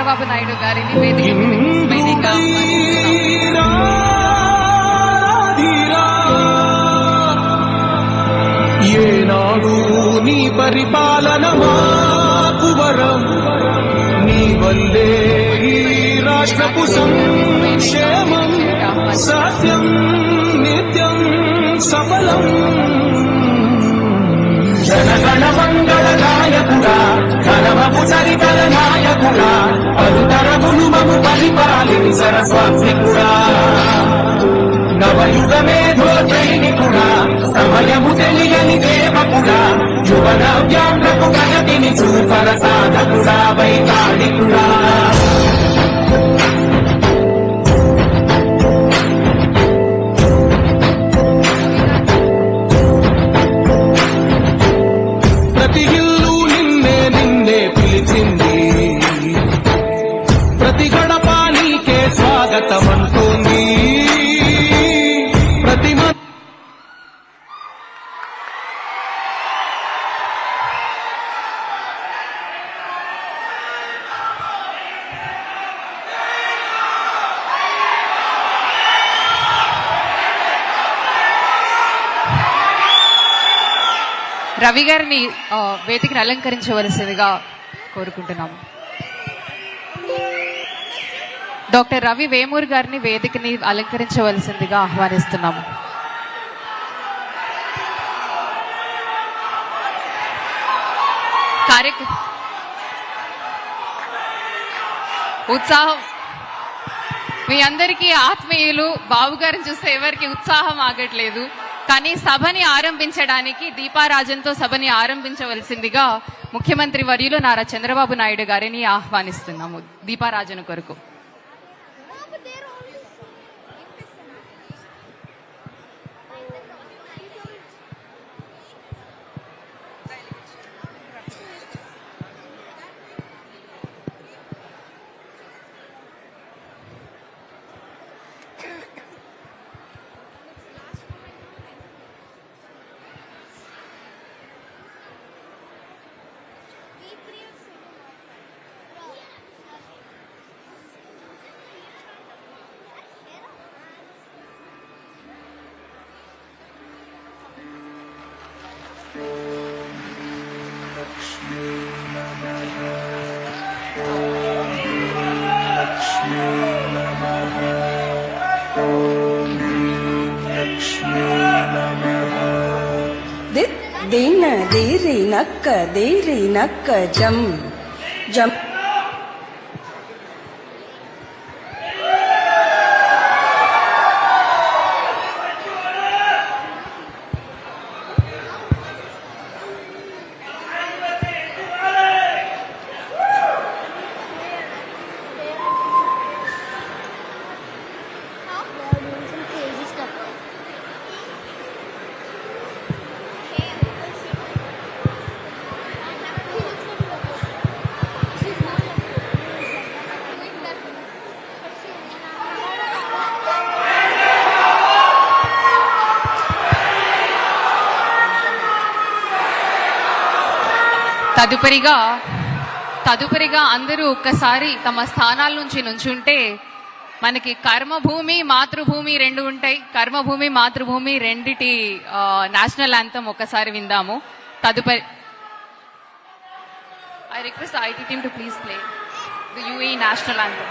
చంద్రబాబు నాయుడు గారిని వేదిక వేదికగా ఆహ్వానిస్తున్నాం. ఏనాడు నీ పరిపాలన మాకువరం నీ వల్లే రాష్ట్రపు సంక్షేమం సత్యం ఘనమపు చరితల నాయకుడా పలుతరములు మము పరిపాలిని సరస్వాత్మికుడా. నవయుగ మేధో సైనికుడా సమయము తెలియని సేవకుడా యువన వ్యాంధ్రకు గణతిని చూపల సాధకుడా వైతాళికుడా రవి గారిని వేదికను అలంకరించవలసిందిగా కోరుకుంటున్నాము. డాక్టర్ రవి వేమూర్ గారిని వేదికని అలంకరించవలసిందిగా ఆహ్వానిస్తున్నాము. కార్యక్ర ఉత్సాహం. మీ అందరికీ ఆత్మీయులు బాబు గారిని చూస్తే ఎవరికి ఉత్సాహం ఆగట్లేదు. కానీ సభని ఆరంభించడానికి దీపారాజన్తో సభని ఆరంభించవలసిందిగా ముఖ్యమంత్రి వర్యులు నారా చంద్రబాబు నాయుడు గారిని ఆహ్వానిస్తున్నాము. దీపారాజన్ కొరకు. ದಿಕ್ ದಿನ ದೀರಿ ನಕ್ಕ ದೀರಿ ನಕ್ಕ ಜಂ తదుపరిగా తదుపరిగా అందరూ ఒక్కసారి తమ స్థానాల నుంచి నుంచుంటే మనకి కర్మభూమి మాతృభూమి రెండు ఉంటాయి. కర్మభూమి మాతృభూమి రెండిటి నేషనల్ యాంథమ్ ఒక్కసారి విందాము. తదుపరి I request IT team to please play the UA national anthem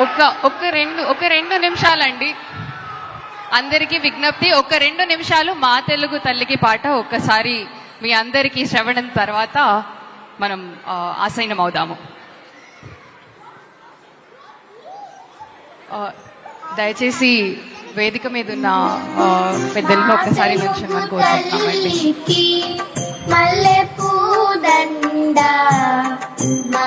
ఒక్క ఒక రెండు ఒక రెండు నిమిషాలండి. అందరికీ విజ్ఞప్తి ఒక రెండు నిమిషాలు మా తెలుగు తల్లికి పాట ఒక్కసారి మీ అందరికీ శ్రవణం తర్వాత మనం ఆ, అవుదాము. దయచేసి వేదిక మీద ఉన్న పెద్దలను ఒక్కసారి నుంచోమని కోరుకుంటున్నామండి. తల్లికి మా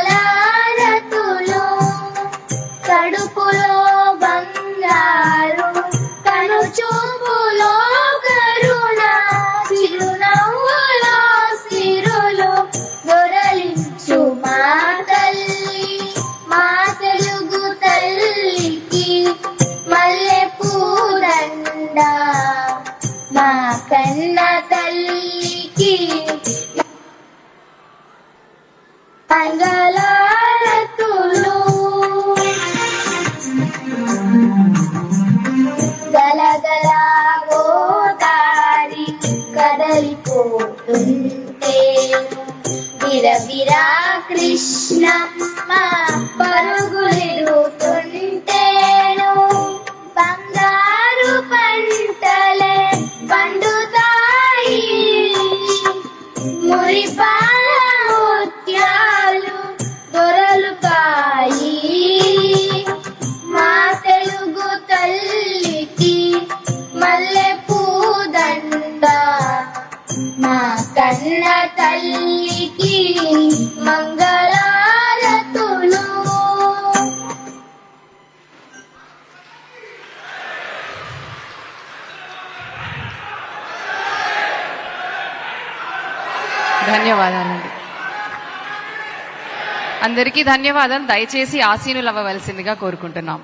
మంగళారతులు గలగల గోదారి కదలిపోతుంటే. విరవిరా కృష్ణమ్మ ధన్యవాదాలండి. అందరికీ ధన్యవాదాలు. దయచేసి ఆసీనులు అవ్వవలసిందిగా కోరుకుంటున్నాం.